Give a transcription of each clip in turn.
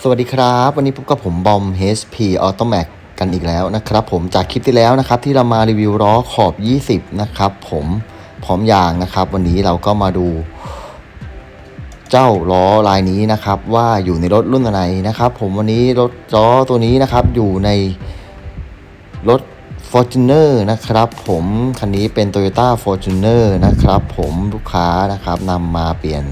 สวัสดีครับ วันนี้พบกับผมบอม HP Automac กันอีกแล้วนะครับผมจากคลิปที่แล้วนะครับ ที่เรามารีวิวล้อขอบ 20 นะครับผมพร้อมยางนะครับ วันนี้เราก็มาดู เจ้าล้อลายนี้นะครับ ว่าอยู่ในรถรุ่นอะไรนะครับ ผมวันนี้รถล้อตัวนี้นะครับอยู่ในรถ Fortuner นะครับผมคันนี้เป็น Toyota Fortuner นะครับผมลูกค้านะครับนำมาเปลี่ยน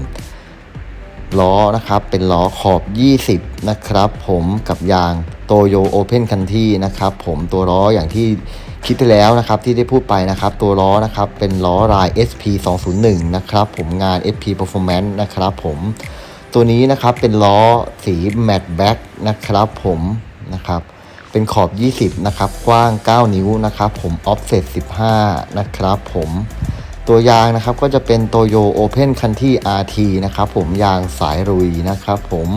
ล้อนะครับเป็นล้อขอบ 20 นะครับผมกับยางโตโยโอเพนคันที่นะครับผมตัวล้ออย่างที่คิดที่แล้วนะครับที่ได้พูดไปนะครับตัวล้อนะครับเป็นล้อลาย SP 201นะครับผมงาน SP Performance นะครับผมตัวนี้นะครับเป็นล้อสี Matte Black นะครับผมนะครับ เป็นขอบ 20 นะครับ กว้าง 9 นิ้วนะครับ ผม offset 15 นะครับผมตัวยางนะครับก็จะเป็นโตโยโอเพนคันที่ RT นะครับผมยางสายรุยนะครับผม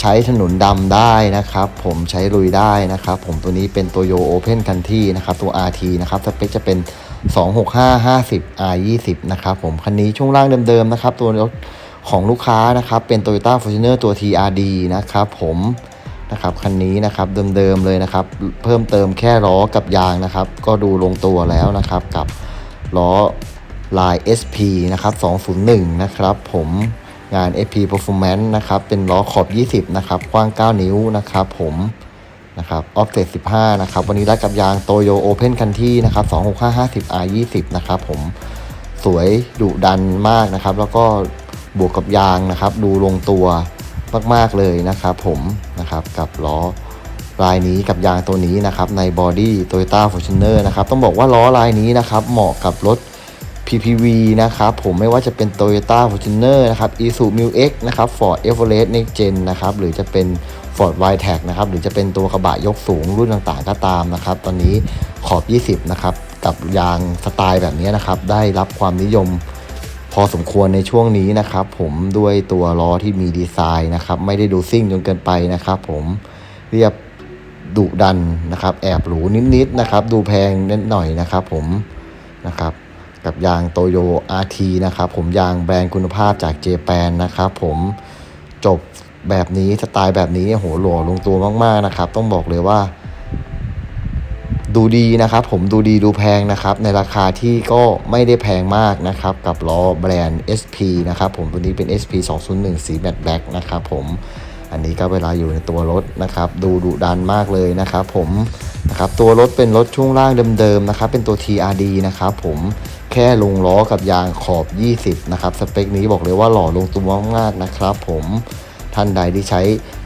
ใช้ถนนดำได้นะครับ ผมใช้รุยได้นะครับ ผมตัวนี้เป็นโตโยโอเพนคันที่นะครับตัว RT นะครับสเปคจะเป็น 26550 R20 นะครับผมคันนี้ช่วงล่างเดิมๆนะครับ ตัวรถของลูกค้านะครับเป็น Toyota Fortuner ตัว TRD นะครับผม นะครับคันนี้นะครับเดิมๆเลยนะครับ เพิ่มเติมแค่ล้อกับยางนะครับ ก็ดูลงตัวแล้วนะครับกับล้อลาย SP นะครับ201 นะครับผมงาน SP Performance นะครับ เป็นล้อขอบ 20 นะครับ กว้าง 9 นิ้วนะครับผมนะครับ offset 15 นะครับ วันนี้รัดกับยางโตโยโอเพนคันที่นะครับ 26550 R20 นะครับผมสวยดุดันมากนะครับ แล้วก็บวกกับยางนะครับ ดูลงตัวมาก ๆ เลยนะครับผม นะครับกับล้อลายนี้กับยางตัวนี้นะครับในบอดี้ Toyota Fortuner นะครับต้องบอกว่าล้อลายนี้นะครับเหมาะกับรถ PPV นะครับผมไม่ว่าจะเป็น Toyota Fortuner นะครับ Isuzu Mu X นะครับ Ford Everest Next Gen นะครับหรือจะเป็น Ford w i t e c นะครับหรือจะเป็นตัวกระบะยกสูงรุ่นต่างๆก็ตามนะครับ ตอนนี้ขอบ 20 นะครับ กับยางสไตล์แบบนี้นะครับ ได้รับความนิยม พอสมควรในช่วงนี้นะครับผมด้วยตัวล้อที่มีดีไซน์นะครับ ไม่ได้ดูซิ่งจนเกินไปนะครับ ผมเรียบดุดันนะครับ แอบหรูนิดๆนะครับ ดูแพงนิดหน่อยนะครับ ผมนะครับ กับยางโตโย RT นะครับ ผมยางแบรนด์คุณภาพจากเจแปนนะครับ ผมจบแบบนี้สไตล์แบบนี้โหหล่อลงตัวมากๆนะครับ ต้องบอกเลยว่า ดูดีนะครับผมดูดีดูแพงนะครับในราคาที่ก็ไม่ได้แพงมากนะครับกับล้อแบรนด์ SP นะครับผมตัวนี้เป็น SP 201 สีแมตต์แบล็กนะครับผมอันนี้ก็เวลาอยู่ในตัวรถนะครับดูดุดันมากเลยนะครับผมนะครับตัวรถเป็นรถช่วงล่างเดิมๆนะครับเป็นตัว TRD นะครับผมแค่ลงล้อกับยางขอบ 20 นะครับสเปคนี้บอกเลยว่าหล่อลงตัวมากๆนะครับผมท่านใดที่ใช้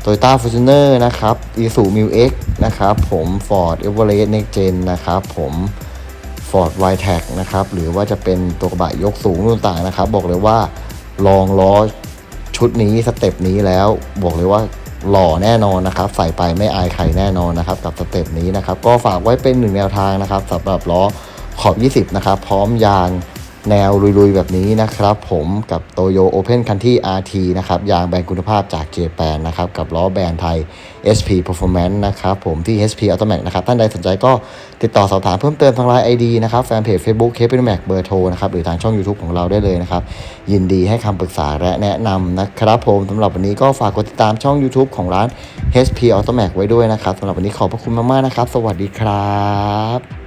Toyota Fortuner นะครับ Isuzu Mu X นะครับ ผม Ford Everest Next Gen นะครับ ผม Ford w i t e c นะครับ หรือว่าจะเป็นตัวกระบะยกสูงรุ่นต่างนะครับ บอกเลยว่าลองล้อชุดนี้สเต็ปนี้แล้ว บอกเลยว่าหล่อแน่นอนนะครับ ใส่ไปไม่อายใครแน่นอนนะครับ กับสเต็ปนี้นะครับ ก็ฝากไว้เป็นหนึ่งแนวทางนะครับสำหรับล้อขอบ 20 นะครับ พร้อมยาง แนวลุยๆ แบบนี้นะครับ ผมกับโตโยโอเพนคันที่ RT นะครับยางแบรนด์คุณภาพจากเจแปนนะครับกับล้อแบรนด์ไทย SP Performance นะครับผมที่ HP Automac นะครับท่านใดสนใจก็ติดต่อสอบถามเพิ่มเติมทางไลน์ ID นะครับแฟนเพจ Facebook k p n m a c เบอร์โทรนะครับหรือทางช่อง YouTube ของเราได้เลยนะครับ ยินดีให้คำปรึกษาและแนะนำนะครับผมสำหรับวันนี้ก็ฝากกดติดตามช่อง YouTube ของร้าน HP Automac ไว้ด้วยนะครับสำหรับวันนี้ขอบพระคุณมากๆนะครับ สวัสดีครับ